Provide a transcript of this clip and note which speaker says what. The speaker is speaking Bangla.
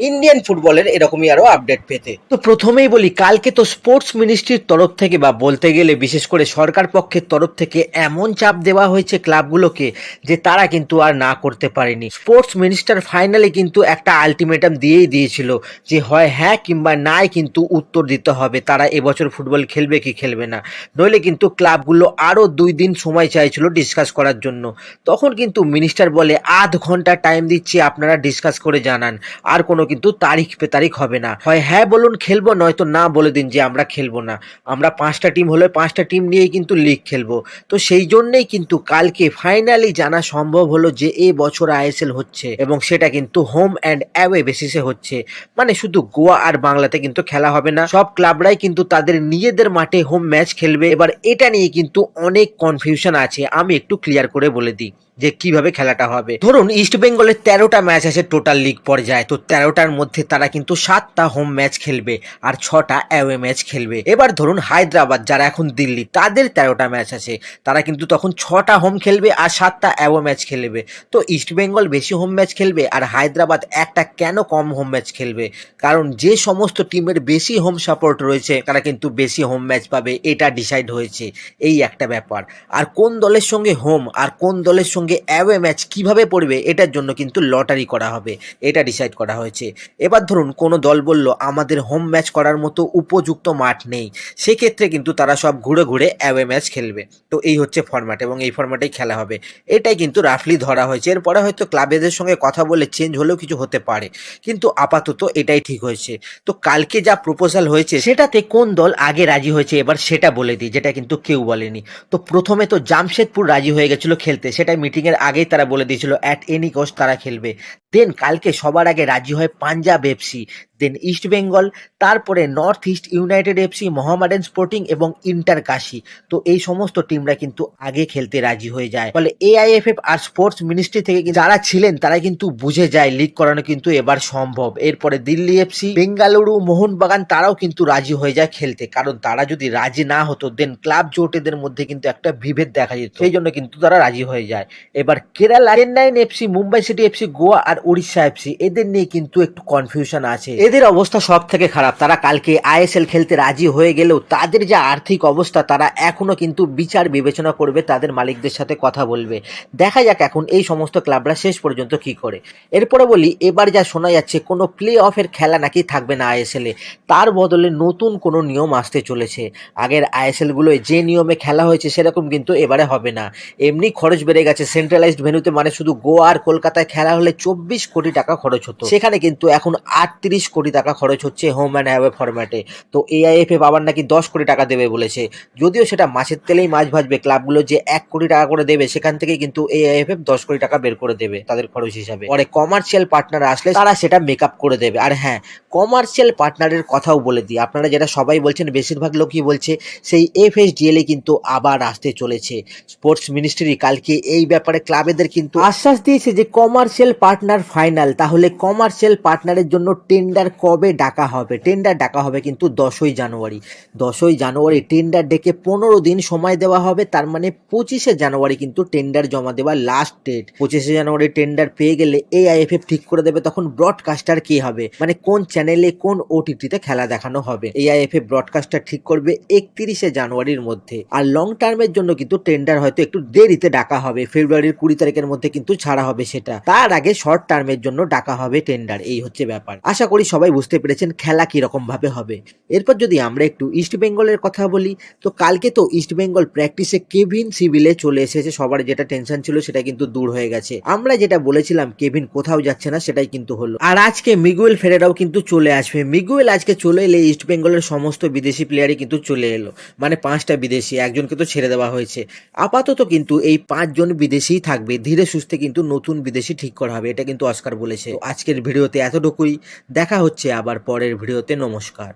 Speaker 1: ইন্ডিয়ান ফুটবলের এরকমই আরও আপডেট পেতে। তো প্রথমেই বলি, কালকে তো স্পোর্টস মিনিস্ট্রির তরফ থেকে বা বলতে গেলে বিশেষ করে সরকার পক্ষের তরফ থেকে এমন চাপ দেওয়া হয়েছে ক্লাবগুলোকে যে তারা কিন্তু আর না করতে পারেনি। স্পোর্টস মিনিস্টার ফাইনালি কিন্তু একটা আলটিমেটাম দিয়েই দিয়েছিল যে হয় হ্যাঁ কিংবা নাই কিন্তু উত্তর দিতে হবে, তারা এবছর ফুটবল খেলবে কি খেলবে না। নইলে কিন্তু ক্লাবগুলো আরও দুই দিন সময় চাইছিল ডিসকাস করার জন্য। তখন কিন্তু মিনিস্টার বলে, আধ ঘণ্টা টাইম দিচ্ছি, আপনারা ডিসকাস করে জানান। আর কোনো কিন্তু তারিখ পে তারিখ হবে না। হয় হ্যাঁ বলুন খেলব, নয়তো না বলে দিন যে আমরা খেলব না। আমরা পাঁচটা টিম হলে পাঁচটা টিম নিয়েই কিন্তু লিগ খেলব। তো সেই জন্যেই কিন্তু কালকে ফাইনালি জানা সম্ভব হলো যে এই বছর আইএসএল হচ্ছে এবং সেটা কিন্তু হোম অ্যান্ড অ্যাওয়ে বেসিসে হচ্ছে। মানে শুধু গোয়া আর বাংলাতে কিন্তু খেলা হবে না। সব ক্লাবরাই কিন্তু তাদের নিজেদের মাঠে হোম ম্যাচ খেলবে। এবার এটা নিয়ে কিন্তু অনেক কনফিউশন আছে। আমি একটু ক্লিয়ার করে বলে দিই। যে কীভাবে খেলাটা হবে। ধরুন ইস্ট বেঙ্গলের তেরোটা ম্যাচ আছে টোটাল লিগ পর্যায়ে। তো তেরোটার মধ্যে তারা কিন্তু সাতটা হোম ম্যাচ খেলবে আর ছটা অ্যাওয়ে ম্যাচ খেলবে। এবার ধরুন, হায়দ্রাবাদ, যারা এখন দিল্লি, তাদের তেরোটা ম্যাচ আছে। তারা কিন্তু তখন ছটা হোম খেলবে আর সাতটা অ্যাওয়ে ম্যাচ খেলবে। তো ইস্ট বেঙ্গল বেশি হোম ম্যাচ খেলবে আর হায়দ্রাবাদ একটা কেন কম হোম ম্যাচ খেলবে? কারণ যে সমস্ত টিমের বেশি হোম সাপোর্ট রয়েছে, তারা কিন্তু বেশি হোম ম্যাচ পাবে। এটা ডিসাইড হয়েছে। এই একটা ব্যাপার। আর কোন দলের সঙ্গে হোম আর কোন দলের সঙ্গে অ্যাওয়ে ম্যাচ কীভাবে পড়বে, এটার জন্য কিন্তু লটারি করা হবে। এটা ডিসাইড করা হয়েছে। এবার ধরুন, কোনো দল বলল, আমাদের হোম ম্যাচ করার মতো উপযুক্ত মাঠ নেই। সেক্ষেত্রে কিন্তু তারা সব ঘুরে ঘুরে অ্যাওয়ে ম্যাচ খেলবে। তো এই হচ্ছে ফরম্যাট এবং এই ফরম্যাটেই খেলা হবে। এটাই কিন্তু রাফলি ধরা হয়েছে। এরপরে হয়তো ক্লাবেদের সঙ্গে কথা বলে চেঞ্জ হলেও কিছু হতে পারে। কিন্তু আপাতত এটাই ঠিক হয়েছে। তো কালকে যা প্রপোজাল হয়েছে, সেটাতে কোন দল আগে রাজি হয়েছে, এবার সেটা বলে দিই, যেটা কিন্তু কেউ বলেনি। তো প্রথমে তো জামশেদপুর রাজি হয়ে গেছিল খেলতে সেটা মিটিংয়ের আগেই তারা বলে দিয়েছিল অ্যাট এনি কস্ট তারা খেলবে। দেন কালকে সবার আগে রাজি হয় Punjab FC. Then east Bengal, তারপরে North East United FC Mohammedan sporting এবং ইন্টার কাশি। তো এই সমস্ত টিমরা কিন্তু আগে খেলতে রাজি হয়ে যায়। ফলে এআইএফএফ আর স্পোর্টস মিনিস্ট্রি থেকে যারা ছিলেন, তারা কিন্তু বুঝে যায় লিগ করানো কিন্তু এবার সম্ভব। এরপরে দিল্লি এফসি বেঙ্গালুরু, মোহনবাগান, তারাও কিন্তু রাজি হয়ে যায় খেলতে। কারণ তারা যদি রাজি না হতো, দেন ক্লাব জোটেদের মধ্যে কিন্তু একটা বিভেদ দেখা যেত। সেই জন্য কিন্তু তারা রাজি হয়ে যায়। এবার Kerala Chennaiyin FC Mumbai city FC Goa আর উড়িষ্যা এফসি এদের নিয়ে কিন্তু একটু কনফিউশন আছে। এদের অবস্থা সব থেকে খারাপ। তারা কালকে আইএসএল খেলতে রাজি হয়ে গেলেও তাদের যে আর্থিক অবস্থা, তারা এখনও কিন্তু বিচার বিবেচনা করবে, তাদের মালিকদের সাথে কথা বলবে। দেখা যাক এখন এই সমস্ত ক্লাবরা শেষ পর্যন্ত কি করে। এরপরে বলি, এবার যা শোনা যাচ্ছে, কোনো প্লে অফের খেলা নাকি থাকবে না আইএসএল। তার বদলে নতুন কোনো নিয়ম আসতে চলেছে। আগের আইএসএল গুলোয় যে নিয়মে খেলা হয়েছে, সেরকম কিন্তু এবারে হবে না। এমনি খরচ বেড়ে গেছে সেন্ট্রালাইজড ভেন্যুতে মানে শুধু গোয়া আর কলকাতায় খেলা হলে চব্বিশ কোটি টাকা খরচ হতো। সেখানে কিন্তু এখন আটত্রিশ কোটি টাকা খরচ হচ্ছে হোম অ্যান্ড অ্যাওয়ে ফরম্যাটে তো এআইএফএ আবার নাকি দশ কোটি টাকা দেবে বলেছে। যদিও সেটা মাছের তেলেই মাছ ভাজবে, ক্লাবগুলো যে এক কোটি টাকা করে দেবে, সেখান থেকে কিন্তু এআইএফএফ দশ কোটি টাকা বের করে দেবে তাদের খরচ হিসাবে। পরে কমার্শিয়াল পার্টনার আসলে তারা সেটা মেক আপ করে দেবে। আর হ্যাঁ কমার্শিয়াল পার্টনারের কথাও বলে দিই। আপনারা যেটা সবাই বলছেন, বেশিরভাগ লোকই বলছে, সেই এফএসডিএল কিন্তু আবার আসতে চলেছে। স্পোর্টস মিনিস্ট্রি কালকে এই ব্যাপারে ক্লাবেদের কিন্তু আশ্বাস দিয়েছে যে কমার্শিয়াল পার্টনার ফাইনাল তাহলে কমার্শিয়াল পার্টনারের জন্য টেন্ডার কবে ডাকা হবে? টেন্ডার ডাকা হবে কিন্তু দশই জানুয়ারি। দশই জানুয়ারি টেন্ডার ডেকে পনেরো দিন সময় দেওয়া হবে, তার মানে পঁচিশে জানুয়ারি কিন্তু টেন্ডার জমা দেওয়ার লাস্ট ডেট পঁচিশে জানুয়ারি টেন্ডার পেয়ে গেলে এআইএফএফ ঠিক করে দেবে, তখন ব্রডকাস্টার কি হবে? মানে কোন চ্যানেলে কোন ওটিটিতে খেলা দেখানো হবে? এআইএফএফ ব্রডকাস্টার ঠিক করবে একত্রিশে জানুয়ারির মধ্যে। আর লং টার্মের জন্য কিন্তু টেন্ডার হয়তো একটু দেরিতে ডাকা হবে ফেব্রুয়ারির কুড়ি তারিখের মধ্যে কিন্তু ছাড়া হবে সেটা। তার আগে শর্ট টার্মের জন্য ডাকা হবে টেন্ডার এই হচ্ছে ব্যাপার। আশা করি সবাই বুঝতে পেরেছেন খেলা কীরকম ভাবে হবে। এরপর যদি আমরা একটু ইস্ট বেঙ্গলের কথা বলি, তো কালকে তো ইস্ট বেঙ্গল প্র্যাকটিসে কেভিন সিভিলে চলে এসেছে, সবার যেটা টেনশন ছিল সেটা কিন্তু দূর হয়ে গেছে। আমরা যেটা বলেছিলাম কেভিন কোথাও যাচ্ছে না, সেটাই কিন্তু হলো। আর আজকে মিগুয়েল ফেরেরাও কিন্তু চলে আসবে। মিগুয়েল আজকে চলে এলে ইস্ট বেঙ্গলের সমস্ত বিদেশি প্লেয়ারই কিন্তু চলে এলো। মানে পাঁচটা বিদেশি, একজনকে তো ছেড়ে দেওয়া হয়েছে। আপাতত কিন্তু এই পাঁচজন বিদেশিই থাকবে। ধীরে সুস্থে কিন্তু নতুন বিদেশি ঠিক করা হবে, এটা কিন্তু অস্কার বলেছে। আজকের ভিডিওতে এতটুকুই। দেখা হচ্ছে আবার পরের ভিডিওতে নমস্কার।